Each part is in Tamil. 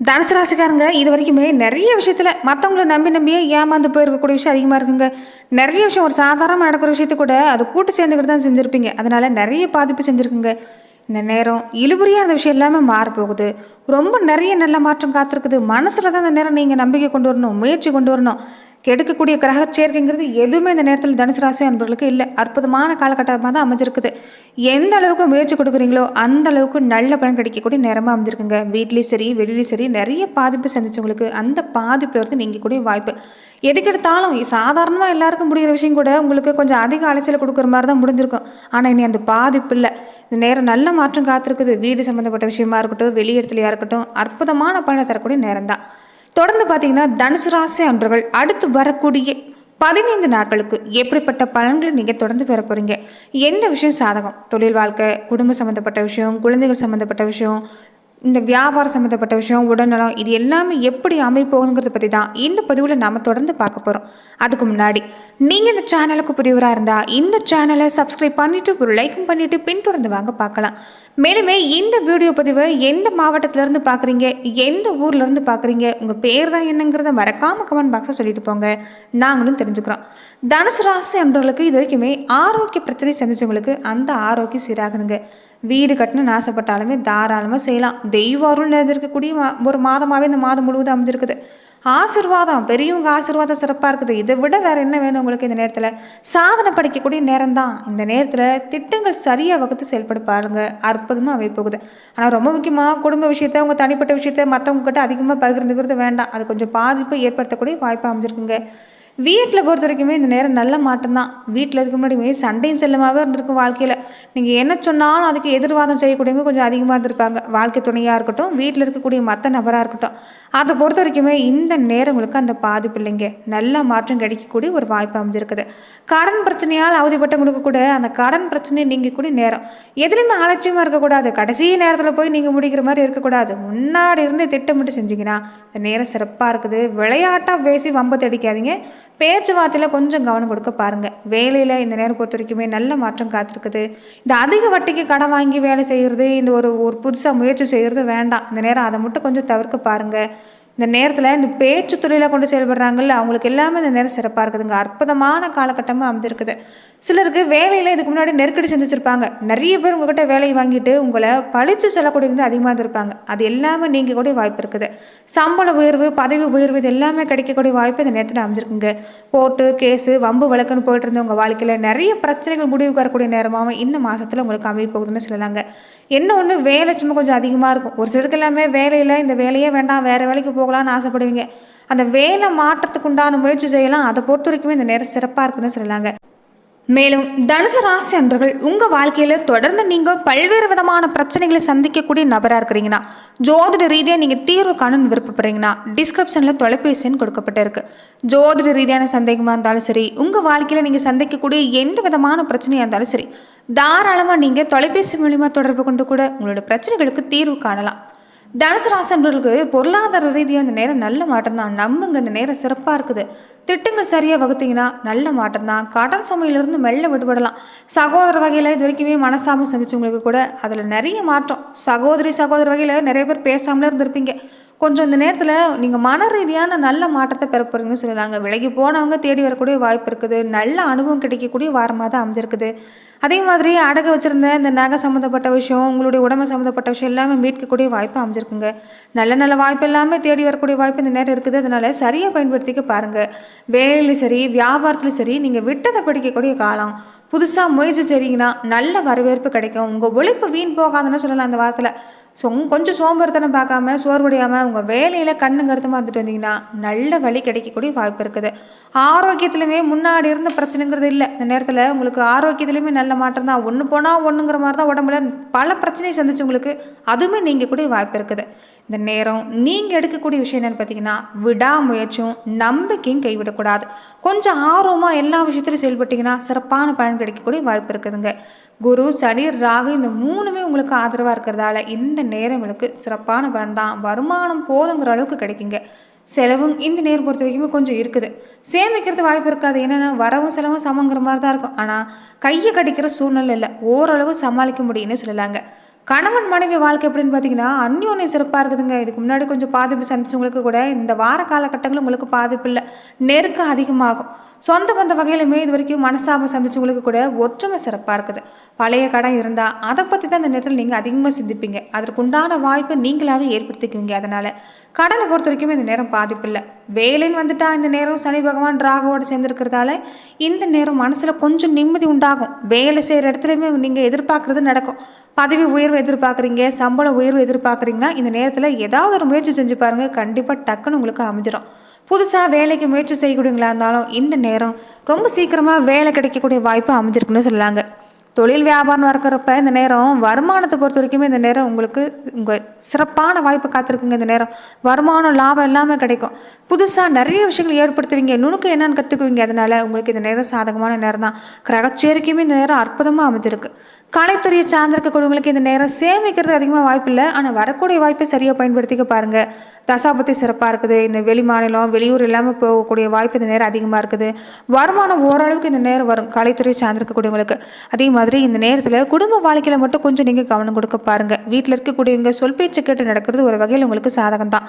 தனுசு ராசிக்காரங்க இது வரைக்குமே நிறைய விஷயத்தில் மற்றவங்கள நம்பி நம்பியே ஏமாந்து போயிருக்கக்கூடிய விஷயம் அதிகமாக இருக்குங்க. நிறைய விஷயம் ஒரு சாதாரணமாக நடக்கிற விஷயத்தை கூட அது கூட்டு சேர்ந்துக்கிட்டு தான் செஞ்சுருப்பீங்க. அதனால நிறைய பாதிப்பு செஞ்சுருக்குங்க. இந்த நேரம் இழுபறியாக அந்த விஷயம் எல்லாமே மாறப்போகுது ரொம்ப நிறைய நல்ல மாற்றம் காத்திருக்குது. மனசில் தான் அந்த நேரம் நீங்கள் நம்பிக்கை கொண்டு வரணும் முயற்சி கொண்டு வரணும். கெடுக்கக்கூடிய கிரக சேர்க்கைங்கிறது எதுவுமே இந்த நேரத்தில் தனுசு ராசி அன்பர்களுக்கு இல்லை. அற்புதமான காலகட்டமாக தான் அமைஞ்சிருக்குது. எந்த அளவுக்கு முயற்சி கொடுக்குறீங்களோ அந்த அளவுக்கு நல்ல பலன் கிடைக்கக்கூடிய நேரமாக அமைஞ்சிருக்குங்க. வீட்லேயும் சரி வெளியிலையும் சரி நிறைய பாதிப்பு சந்திச்சவங்களுக்கு அந்த பாதிப்பில் இருந்து நீங்கக்கூடிய வாய்ப்பு. எதுக்கெடுத்தாலும் சாதாரணமாக எல்லாருக்கும் முடிகிற விஷயம் கூட உங்களுக்கு கொஞ்சம் அதிக அலைச்சல் கொடுக்குற மாதிரி தான் முடிஞ்சிருக்கும். ஆனால் இனி அந்த பாதிப்பு இல்லை. இந்த நேரம் நல்ல மாற்றம் காத்திருக்குது. வீடு சம்மந்தப்பட்ட விஷயமா இருக்கட்டும் வெளியிடத்துலையாக இருக்கட்டும் அற்புதமான பலனை தரக்கூடிய நேரம் தான். தொடர்ந்து பார்த்தீங்கன்னா தனுசு ராசி அன்பர்கள் அடுத்து வரக்கூடிய பதினைந்து நாட்களுக்கு எப்படிப்பட்ட பலன்களை நீங்கள் தொடர்ந்து பெற போகிறீங்க எந்த விஷயம் சாதகம்? தொழில் வாழ்க்கை குடும்ப சம்மந்தப்பட்ட விஷயம் குழந்தைகள் சம்மந்தப்பட்ட விஷயம் இந்த வியாபாரம் சம்மந்தப்பட்ட விஷயம் உடல்நலம் இது எல்லாமே எப்படி அமைப்போகுங்கிறத பற்றி தான் இந்த பதிவில் நாம் தொடர்ந்து பார்க்க போகிறோம் அதுக்கு முன்னாடி நீங்கள் இந்த சேனலுக்கு புதியவராக இருந்தால் இந்த சேனலை சப்ஸ்கிரைப் பண்ணிவிட்டு ஒரு லைக்கும் பண்ணிவிட்டு பின்தொடர்ந்து வாங்க பார்க்கலாம். மேலுமே இந்த வீடியோ பதிவை எந்த மாவட்டத்திலேருந்து பார்க்குறீங்க எந்த ஊர்லேருந்து பார்க்குறீங்க உங்கள் பேர் தான் என்னங்கிறத மறக்காமல் கமெண்ட் பாக்ஸாக சொல்லிட்டு போங்க. நாங்களும் தெரிஞ்சுக்கிறோம். தனுசு ராசி அன்றவர்களுக்கு இது வரைக்குமே ஆரோக்கிய பிரச்சனை சந்திச்சவங்களுக்கு அந்த ஆரோக்கியம் சீராகுதுங்க. வீடு கட்டணும்னு ஆசைப்பட்டாலுமே தாராளமாக செய்யலாம். தெய்வ அருள் நிறைஞ்சிருக்கக்கூடிய மா- ஒரு மாதமாகவே இந்த மாதம் முழுவதும் அமைஞ்சிருக்குது. ஆசிர்வாதம் பெரியவங்க ஆசிர்வாதம் சிறப்பாக இருக்குது. இதை விட வேறு என்ன வேணும் உங்களுக்கு இந்த நேரத்தில்? சாதனை படிக்கக்கூடிய நேரம் தான் இந்த நேரத்தில் திட்டங்கள் சரியாக வகுத்து செயல்பட பாருங்க. அற்புதமாக அமைப்போகுது ஆனால் ரொம்ப முக்கியமாக குடும்ப விஷயத்த உங்கள் தனிப்பட்ட விஷயத்த மற்றவங்க கிட்ட அதிகமாக பகிர்ந்துக்கிறது வேண்டாம். அது கொஞ்சம் பாதிப்பை ஏற்படுத்தக்கூடிய வாய்ப்பு அமைஞ்சிருக்குங்க. வீட்டில் பொறுத்த வரைக்குமே இந்த நேரம் நல்ல மாற்றம் தான் வீட்டில் இருக்க முன்னாடியுமே சண்டையும் செல்லமாகவே இருந்திருக்கும் வாழ்க்கையில். நீங்கள் என்ன சொன்னாலும் அதுக்கு எதிர்வாதம் செய்யக்கூடியவங்க கொஞ்சம் அதிகமாக இருந்திருப்பாங்க. வாழ்க்கை துணையாக இருக்கட்டும் வீட்டில் இருக்கக்கூடிய மற்ற நபராக இருக்கட்டும். அதை பொறுத்த வரைக்குமே இந்த நேரம் உங்களுக்கு அந்த பாதிப்பு இல்லைங்க. நல்ல மாற்றம் கிடைக்கக்கூடிய ஒரு வாய்ப்பு அமைஞ்சிருக்குது. கடன் பிரச்சனையால் அவதிப்பட்டவங்களுக்கு கூட அந்த கடன் பிரச்சனையை கூட நேரம். எதுலையுமே அலட்சியமாக இருக்கக்கூடாது. கடைசி நேரத்தில் போய் நீங்கள் முடிக்கிற மாதிரி இருக்கக்கூடாது. முன்னாடி இருந்து திட்டமிட்டு செஞ்சீங்கன்னா இந்த நேரம் சிறப்பாக இருக்குது. விளையாட்டாக பேசி வம்பத்தை அடிக்காதீங்க பேச்சுவார்த்தையில் கொஞ்சம் கவனம் கொடுக்க பாருங்கள் வேலையில் இந்த நேரம் பொறுத்த வரைக்குமே நல்ல மாற்றம் காத்திருக்குது. இந்த அதிக வட்டிக்கு கடன் வாங்கி வேலை செய்கிறது இந்த ஒரு ஒரு புதுசாக முயற்சி செய்கிறது வேண்டாம். இந்த நேரம் அதை மட்டும் கொஞ்சம் தவிர்க்க பாருங்கள் இந்த நேரத்தில் இந்த பேச்சு தொழிலாக கொண்டு செயல்படுறாங்கல்ல அவங்களுக்கு எல்லாமே இந்த நேரம் சிறப்பாக இருக்குதுங்க. அற்புதமான காலகட்டமாக அமைஞ்சிருக்குது. சிலருக்கு வேலையில் இதுக்கு முன்னாடி நெருக்கடி சந்திச்சிருப்பாங்க நிறைய பேர் உங்ககிட்ட வேலையை வாங்கிட்டு உங்களை பழிச்சு சொல்லக்கூடியது அதிகமாக இருந்திருப்பாங்க. அது எல்லாமே நீங்கள் கூட வாய்ப்பு இருக்குது. சம்பள உயர்வு பதவி உயர்வு இது எல்லாமே கிடைக்கக்கூடிய வாய்ப்பு இந்த நேரத்தில் அமைஞ்சிருக்குங்க. கோர்ட்டு கேஸு வம்பு வழக்குன்னு போயிட்டு இருந்த உங்கள் வாழ்க்கையில் நிறைய பிரச்சனைகள் முடிவுக்கு வரக்கூடிய நேரமாகவும் இந்த மாதத்தில் உங்களுக்கு அமைய போகுதுன்னு சொல்லலாங்க. என்ன ஒன்று வேலை சும்மா கொஞ்சம் அதிகமாக இருக்கும். ஒரு சிலருக்கு எல்லாமே வேலையில் இந்த வேலையே வேண்டாம் வேறு வேலைக்கு போகலான்னு ஆசைப்படுவீங்க. அந்த வேலை மாற்றத்துக்கு உண்டான முயற்சி செய்யலாம். அதை பொறுத்த வரைக்குமே இந்த நேரம் சிறப்பாக இருக்குதுன்னு சொல்லலாங்க மேலும் தனுசு ராசி அன்றர்கள் உங்கள் வாழ்க்கையில் தொடர்ந்து நீங்கள் பல்வேறு விதமான பிரச்சனைகளை சந்திக்கக்கூடிய நபராக இருக்கிறீங்கன்னா ஜோதிட ரீதியாக நீங்கள் தீர்வு காணணும்னு விருப்பப்படுறீங்கன்னா டிஸ்கிரிப்ஷனில் தொலைபேசி கொடுக்கப்பட்டிருக்கு. ஜோதிட ரீதியான சந்தேகமாக இருந்தாலும் சரி உங்கள் வாழ்க்கையில் நீங்கள் சந்திக்கக்கூடிய எந்த விதமான பிரச்சனையாக இருந்தாலும் சரி தாராளமாக நீங்கள் தொலைபேசி மூலிமா தொடர்பு கொண்டு கூட உங்களோட பிரச்சனைகளுக்கு தீர்வு காணலாம். தனுசு ராசி பொருளாதார ரீதியாக இந்த நேரம் நல்ல மாற்றம் தான் நம்புங்க இந்த நேரம் சிறப்பாக இருக்குது. திட்டங்கள் சரியாக வகுத்தீங்கன்னா நல்ல மாற்றம் தான் கடன் சுமையிலிருந்து மெல்ல விடுபடலாம். சகோதர வகையில் இது வரைக்குமே மனசாமல் சந்திச்சவங்களுக்கு கூட அதில் நிறைய மாற்றம். சகோதரி சகோதர வகையில் நிறைய பேர் பேசாமலே இருந்திருப்பீங்க. கொஞ்சம் இந்த நேரத்தில் நீங்கள் மன ரீதியான நல்ல மாற்றத்தை பெற போகிறீங்கன்னு சொல்லலாங்க விலகி போனவங்க தேடி வரக்கூடிய வாய்ப்பு இருக்குது. நல்ல அனுபவம் கிடைக்கக்கூடிய வாரமாக தான் அமைஞ்சிருக்குது. அதே மாதிரி அடகு வச்சுருந்த இந்த நகை சம்மந்தப்பட்ட விஷயம் உங்களுடைய உடம்பு சம்மந்தப்பட்ட விஷயம் எல்லாமே மீட்கக்கூடிய வாய்ப்பு அமைஞ்சிருக்குங்க. நல்ல நல்ல வாய்ப்பு எல்லாமே தேடி வரக்கூடிய வாய்ப்பு இந்த நேரம் இருக்குது. அதனால சரியாக பயன்படுத்திக்க பாருங்கள் வேலையிலும் சரி வியாபாரத்துலையும் சரி நீங்கள் விட்டதை படிக்கக்கூடிய காலம். புதுசாக முயற்சி செய்கிறீங்கன்னா நல்ல வரவேற்பு கிடைக்கும். உங்கள் உழைப்பு வீண் போகாதுன்னு சொல்லலாம் அந்த வாரத்தில். ஸோ கொஞ்சம் சோம்பேறித்தனம் பார்க்காம சோர்வடையாமல் உங்கள் வேலையில் கண்ணு கருத்தமாக இருந்துட்டு வந்தீங்கன்னா நல்ல வழி கிடைக்கக்கூடிய வாய்ப்பு இருக்குது. ஆரோக்கியத்துலையுமே முன்னாடி இருந்த பிரச்சனைங்கிறது இல்லை. இந்த நேரத்தில் உங்களுக்கு ஆரோக்கியத்துலையுமே நல்ல மாற்றம் தான். ஒன்று போனால் ஒன்றுங்கிற மாதிரி தான் உடம்புல பல பிரச்சனையை சந்திச்சவங்களுக்கு அதுவுமே நீங்கள் கூட வாய்ப்பு இருக்குது. இந்த நேரம் நீங்கள் எடுக்கக்கூடிய விஷயம் என்னென்னு பார்த்தீங்கன்னா விடாமுயற்சியும் நம்பிக்கையும் கைவிடக்கூடாது. கொஞ்சம் ஆர்வமாக எல்லா விஷயத்துலையும் செயல்பட்டிங்கன்னா சிறப்பான பலன் கிடைக்கக்கூடிய வாய்ப்பு இருக்குதுங்க. குரு சனி ராகு இந்த மூணுமே உங்களுக்கு ஆதரவாக இருக்கிறதால இந்த நேரம் எனக்கு சிறப்பான பலன் தான். வருமானம் போதுங்கிற அளவுக்கு கிடைக்குங்க. செலவும் இந்த நேரம் பொறுத்த வரைக்குமே கொஞ்சம் இருக்குது. சேமிக்கிறது வாய்ப்பு இருக்காது. என்னென்னா வரவும் செலவும் சமங்கிற மாதிரி தான் இருக்கும். ஆனால் கையை கடிக்கிற சூழ்நிலை இல்லை. ஓரளவு சமாளிக்க முடியும்னு சொல்லலாங்க. கணவன் மனைவி வாழ்க்கை எப்படின்னு பார்த்தீங்கன்னா அந்யோன்யம் சிறப்பாக இருக்குதுங்க. இதுக்கு முன்னாடி கொஞ்சம் பாதிப்பு சந்திச்சவங்களுக்கு கூட இந்த வார காலகட்டங்கள் உங்களுக்கு பாதிப்பு இல்லை. நெருக்கம் அதிகமாகும். சொந்த பந்த வகையிலுமே இது வரைக்கும் மனசாபம் சந்திச்சவங்களுக்கு கூட ஒற்றுமை சிறப்பாக இருக்குது. பழைய கடன் இருந்தால் அதை பற்றி தான் இந்த நேரத்தில் நீங்கள் அதிகமாக சிந்திப்பீங்க. அதற்குண்டான வாய்ப்பை நீங்களாகவே ஏற்படுத்திக்குவீங்க அதனால். கடனை பொறுத்த வரைக்கும் இந்த நேரம் பாதிப்பு இல்லை. வேலைன்னு வந்துட்டா இந்த நேரம் சனி பகவான் ராகவோடு சேர்ந்துருக்கிறதால இந்த நேரம் மனசில் கொஞ்சம் நிம்மதி உண்டாகும். வேலை செய்கிற இடத்துலையுமே நீங்கள் எதிர்பார்க்குறது நடக்கும். பதவி உயர்வு எதிர்பார்க்குறீங்க சம்பள உயர்வு எதிர்பார்க்குறீங்கன்னா இந்த நேரத்தில் ஏதாவது ஒரு முயற்சி செஞ்சு பாருங்கள் கண்டிப்பாக டக்குன்னு உங்களுக்கு அமைஞ்சிடும் புதுசாக வேலைக்கு முயற்சி செய்யக்கூடியவங்களா இருந்தாலும் இந்த நேரம் ரொம்ப சீக்கிரமாக வேலை கிடைக்கக்கூடிய வாய்ப்பு அமைஞ்சிருக்குன்னு சொல்லலாங்க தொழில் வியாபாரம் இருக்கிறப்ப இந்த நேரம் வருமானத்தை பொறுத்த வரைக்குமே இந்த நேரம் உங்களுக்கு உங்கள் சிறப்பான வாய்ப்பு காத்திருக்குங்க இந்த நேரம். வருமானம் லாபம் எல்லாமே கிடைக்கும். புதுசாக நிறைய விஷயங்கள் ஏற்படுத்துவீங்க. நுணுக்கம் என்னென்னு கற்றுக்குவீங்க அதனால் உங்களுக்கு இந்த நேரம் சாதகமான நேரம் தான். கிரகச்சேரிக்குமே இந்த நேரம் அற்புதமாக அமைஞ்சிருக்கு. கலைத்துறையை சார்ந்திருக்கக்கூடியவங்களுக்கு இந்த நேரம் சேமிக்கிறது அதிகமாக வாய்ப்பு இல்லை. ஆனால் வரக்கூடிய வாய்ப்பை சரியாக பயன்படுத்திக்க பாருங்கள் தசாபத்தி சிறப்பாக இருக்குது. இந்த வெளி மாநிலம் வெளியூர் இல்லாமல் போகக்கூடிய வாய்ப்பு இந்த நேரம் அதிகமாக இருக்குது. வருமானம் ஓரளவுக்கு இந்த நேரம் வரும். கலைத்துறையை சார்ந்திருக்கக்கூடியவங்களுக்கு அதே மாதிரி இந்த நேரத்தில் குடும்ப வாழ்க்கையில் மட்டும் கொஞ்சம் நீங்கள் கவனம் கொடுக்க பாருங்கள் வீட்டில் இருக்கக்கூடியவங்க சொல் பேச்சு கேட்டு நடக்கிறது ஒரு வகையில் உங்களுக்கு சாதகம் தான்.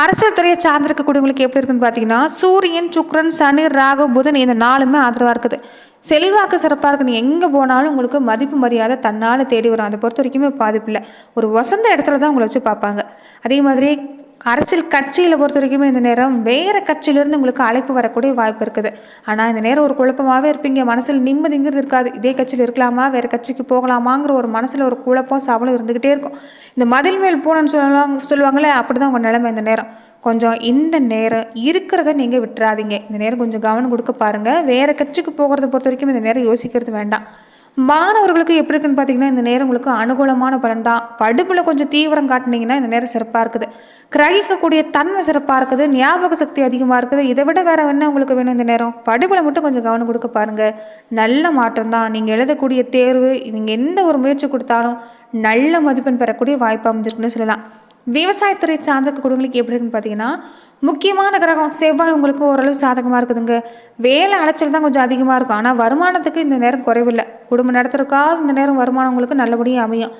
அரசியல் துறையை சார்ந்திருக்கக்கூடியவங்களுக்கு எப்படி இருக்குன்னு பார்த்தீங்கன்னா சூரியன் சுக்ரன் சனி ராகு புதன் இந்த நாலுமே ஆதரவாக இருக்குது. செல்வாக்கு சிறப்பாக இருக்கு. நீ எங்கே போனாலும் உங்களுக்கு மதிப்பு மரியாதை தன்னால் தேடி வரும். அதை பொறுத்த வரைக்குமே பாதிப்பில்லை. ஒரு வசந்த இடத்துல தான் உங்களை வச்சு பார்ப்பாங்க. அதே மாதிரி அரசியல் கட்சியில் பொறுத்த வரைக்குமே இந்த நேரம் வேறு கட்சியிலேருந்து உங்களுக்கு அழைப்பு வரக்கூடிய வாய்ப்பு இருக்குது. ஆனால் இந்த நேரம் ஒரு குழப்பமாகவே இருப்பீங்க. மனசில் நிம்மதிங்கிறது இருக்காது. இதே கட்சியில் இருக்கலாமா? வேறு கட்சிக்கு போகலாமாங்கிற ஒரு மனசில் ஒரு குழப்பம் சவலும் இருந்துக்கிட்டே இருக்கும். இந்த மதில் மேல் போனன்னு சொல்லலாம் சொல்லுவாங்களே அப்படி தான் உங்கள் நிலைமை இந்த நேரம். கொஞ்சம் இந்த நேரம் இருக்கிறத நீங்கள் விட்டுறாதீங்க. இந்த நேரம் கொஞ்சம் கவனம் கொடுக்க பாருங்கள் வேறு கட்சிக்கு போகிறத பொறுத்த வரைக்கும் இந்த நேரம் யோசிக்கிறது வேண்டாம். மாணவர்களுக்கு எப்படி இருக்குன்னு பார்த்தீங்கன்னா இந்த நேரம் உங்களுக்கு அனுகூலமான பலன் தான். படிப்பில் கொஞ்சம் தீவிரம் காட்டினீங்கன்னா இந்த நேரம் சிறப்பாக இருக்குது. கிரகிக்கக்கூடிய தன்மை சிறப்பாக இருக்குது. ஞாபக சக்தி அதிகமாக இருக்குது. இதை விட வேறு என்ன உங்களுக்கு வேணும் இந்த நேரம்? படிப்பில் மட்டும் கொஞ்சம் கவனம் கொடுக்க பாருங்கள் நல்ல மாற்றம் தான். நீங்கள் எழுதக்கூடிய தேர்வு நீங்கள் எந்த ஒரு முயற்சி கொடுத்தாலும் நல்ல மதிப்பெண் பெறக்கூடிய வாய்ப்பு அமைஞ்சிருக்குன்னு சொல்லலாம். விவசாயத்துறை சார்ந்த குடும்பங்களுக்கு எப்படி இருக்குன்னு பார்த்தீங்கன்னா முக்கியமான கிரகம் செவ்வாய் உங்களுக்கு ஓரளவு சாதகமாக இருக்குதுங்க. வேலை அலைச்சல் தான் கொஞ்சம் அதிகமாக இருக்கும். ஆனால் வருமானத்துக்கு இந்த நேரம் குறைவில்லை. குடும்பம் நடத்துறதுக்காக இந்த நேரம் வருமானம் உங்களுக்கு நல்லபடியாக அமையும்.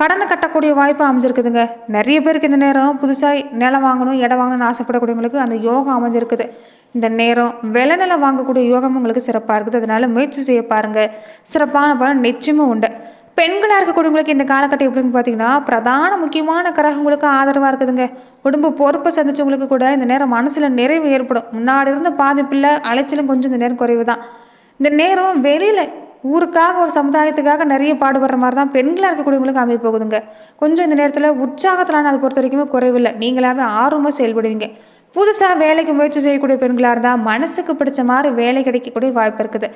கடனை கட்டக்கூடிய வாய்ப்பு அமைஞ்சிருக்குதுங்க. நிறைய பேருக்கு இந்த நேரம் புதுசாக நிலம் வாங்கணும் இடம் வாங்கணும்னு ஆசைப்படக்கூடியவங்களுக்கு அந்த யோகம் அமைஞ்சிருக்குது. இந்த நேரம் விலை நிலம் வாங்கக்கூடிய யோகம் உங்களுக்கு சிறப்பாக இருக்குது. அதனால் முயற்சி செய்ய பாருங்கள் சிறப்பான பலன் நிச்சயமும் உண்டு. பெண்களாக இருக்கக்கூடியவங்களுக்கு இந்த காலகட்டம் எப்படின்னு பார்த்தீங்கன்னா பிரதான முக்கியமான கிரகங்களுக்கு ஆதரவாக இருக்குதுங்க. குடும்ப பொறுப்பை சந்திச்சவங்களுக்கு கூட இந்த நேரம் மனசில் நிறைவு ஏற்படும். முன்னாடி இருந்த பாதிப்பில் அலைச்சலும் கொஞ்சம் இந்த நேரம் குறைவு தான் இந்த நேரம் வெளியில் ஊருக்காக ஒரு சமுதாயத்துக்காக நிறைய பாடுபடுற மாதிரி தான் பெண்களாக இருக்கக்கூடியவங்களுக்கு அமைய போகுதுங்க. கொஞ்சம் இந்த நேரத்தில் உற்சாகத்திலான அதை பொறுத்த வரைக்குமே குறைவில்லை. நீங்களாகவே ஆர்வமாக செயல்படுவீங்க. புதுசாக வேலைக்கு முயற்சி செய்யக்கூடிய பெண்களாக இருந்தால் மனசுக்கு பிடிச்ச மாதிரி வேலை கிடைக்கக்கூடிய வாய்ப்பு இருக்குது.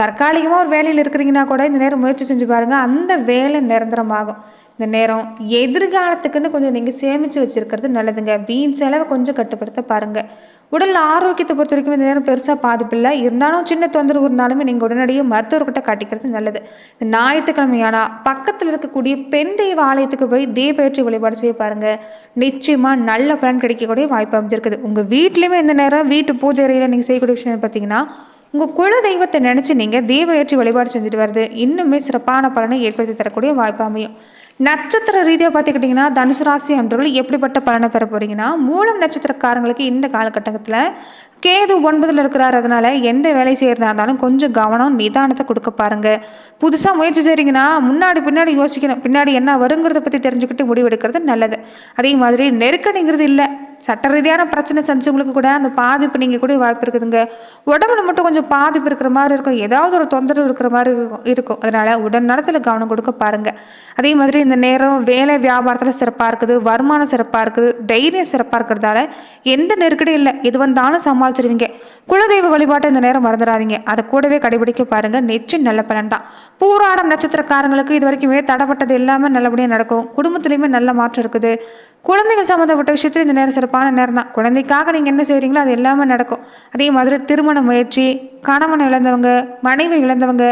தற்காலிகமாக ஒரு வேலையில் இருக்கிறீங்கன்னா கூட இந்த நேரம் முயற்சி செஞ்சு பாருங்கள் அந்த வேலை நிரந்தரமாகும். இந்த நேரம் எதிர்காலத்துக்குன்னு கொஞ்சம் நீங்கள் சேமித்து வச்சுருக்கிறது நல்லதுங்க. வீண் செலவை கொஞ்சம் கட்டுப்படுத்த பாருங்கள் உடல் ஆரோக்கியத்தை பொறுத்த வரைக்கும் இந்த நேரம் பெருசாக பாதிப்பில்லை. இருந்தாலும் சின்ன தொந்தரவு இருந்தாலுமே நீங்கள் உடனடியாக மருத்துவர்கிட்ட காட்டிக்கிறது நல்லது. இந்த ஞாயிற்றுக்கிழமையானா பக்கத்தில் இருக்கக்கூடிய பெண் தெய்வ ஆலயத்துக்கு போய் தீபேற்றி வழிபாடு செய்ய பாருங்கள் நிச்சயமாக நல்ல பலன் கிடைக்கக்கூடிய வாய்ப்பு அமைஞ்சிருக்குது. உங்கள் வீட்லேயுமே இந்த நேரம் வீட்டு பூஜை அறையில் நீங்கள் செய்யக்கூடிய விஷயம் பார்த்தீங்கன்னா உங்கள் குல தெய்வத்தை நினச்சி நீங்கள் தீப ஏற்றி வழிபாடு செஞ்சுட்டு வருது இன்னுமே சிறப்பான பலனை ஏற்படுத்தி தரக்கூடிய வாய்ப்பு அமையும். நட்சத்திர ரீதியாக பார்த்துக்கிட்டிங்கன்னா தனுசு ராசி அன்றவர்கள் எப்படிப்பட்ட பலனை பெற போகிறீங்கன்னா மூலம் நட்சத்திரக்காரங்களுக்கு இந்த காலகட்டத்தில் கேது ஒன்பதில் இருக்கிறார் அதனால் எந்த வேலை செய்கிறதா இருந்தாலும் கொஞ்சம் கவனம் நிதானத்தை கொடுக்க பாருங்கள் புதுசாக முயற்சி செய்கிறீங்கன்னா முன்னாடி பின்னாடி யோசிக்கணும். பின்னாடி என்ன வருங்கிறத பற்றி தெரிஞ்சுக்கிட்டு முடிவெடுக்கிறது நல்லது. அதே மாதிரி நெருக்கடிங்கிறது இல்லை. சட்ட ரீதியான பிரச்சனை செஞ்சவங்களுக்கு கூட அந்த பாதிப்பு நீங்கள் கூட வாய்ப்பு இருக்குதுங்க. உடம்புல மட்டும் கொஞ்சம் பாதிப்பு இருக்கிற மாதிரி இருக்கும். ஏதாவது ஒரு தொந்தரவு இருக்கிற மாதிரி இருக்கும் இருக்கும். அதனால் உடல் நலத்தில் கவனம் கொடுக்க பாருங்கள் அதே மாதிரி இந்த நேரம் வேலை வியாபாரத்தில் சிறப்பாக இருக்குது வருமானம் சிறப்பாக இருக்குது தைரியம் சிறப்பாக இருக்கிறதால எந்த நெருக்கடியும் இல்லை. எது வந்தாலும் சமாளிச்சிருவீங்க. குலதெய்வ வழிபாட்டை இந்த நேரம் மறந்துடாதீங்க. அதை கூடவே கடைபிடிக்க பாருங்கள் நிச்சயம் நல்ல பலன் தான். பூராடம் நட்சத்திரக்காரங்களுக்கு இது வரைக்குமே தடைப்பட்டது எல்லாமே நல்லபடியாக நடக்கும். குடும்பத்துலேயுமே நல்ல மாற்றம் இருக்குது. குழந்தைகள் சம்மந்தப்பட்ட விஷயத்தில் இந்த நேரம் சிறப்பு சிறப்பான நேரம் தான் குழந்தைக்காக நீங்கள் என்ன செய்கிறீங்களோ அது எல்லாமே நடக்கும். அதே மாதிரி திருமண முயற்சி கணவன் இழந்தவங்க மனைவி இழந்தவங்க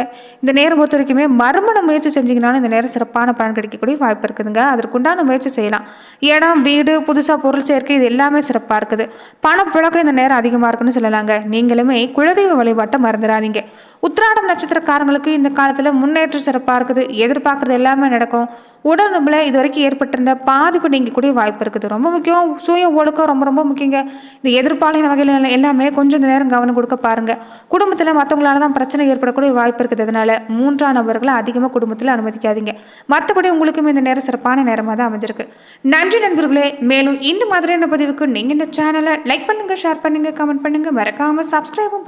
இந்த நேரம் பொறுத்த வரைக்குமே மறுமண முயற்சி செஞ்சீங்கனாலும் இந்த நேரம் சிறப்பான பலன் கிடைக்கக்கூடிய வாய்ப்பு இருக்குதுங்க. அதற்குண்டான முயற்சி செய்யலாம். இடம் வீடு புதுசாக பொருள் சேர்க்கை இது எல்லாமே சிறப்பாக இருக்குது. பணப்புழக்கம் இந்த நேரம் அதிகமாக இருக்குன்னு சொல்லலாங்க. நீங்களுமே குலதெய்வ வழிபாட்டை மறந்துடாதீங்க. உத்திராடம் நட்சத்திரக்காரங்களுக்கு இந்த காலத்தில் முன்னேற்றம் சிறப்பாக இருக்குது. எதிர்பார்க்குறது எல்லாமே நடக்கும். உடம்புல இது வரைக்கும் ஏற்பட்டிருந்த பாதிப்பு நீங்கக்கூடிய வாய்ப்பு இருக்குது. ரொம்ப முக்கியம் சுய ஒழுக்கம் ரொம்ப ரொம்ப முக்கியங்க. இந்த எதிர்பாலின வகையில் எல்லாமே கொஞ்சம் இந்த நேரம் கவனம் கொடுக்க பாருங்க. குடும்பத்தில் மற்றவங்களால தான் பிரச்சனை ஏற்படக்கூடிய வாய்ப்பு இருக்குது. அதனால் மூன்றாம் நபர்களை அதிகமாக குடும்பத்தில் அனுமதிக்காதீங்க. மற்றபடி உங்களுக்கும் இந்த நேரம் சிறப்பான நேரமாக தான் அமைஞ்சிருக்கு. நன்றி நண்பர்களே. மேலும் இந்த மாதிரியான பதிவுக்கு நீங்கள் இந்த சேனலை லைக் பண்ணுங்கள் ஷேர் பண்ணுங்கள் கமெண்ட் பண்ணுங்க. மறக்காமல் சப்ஸ்கிரைபும்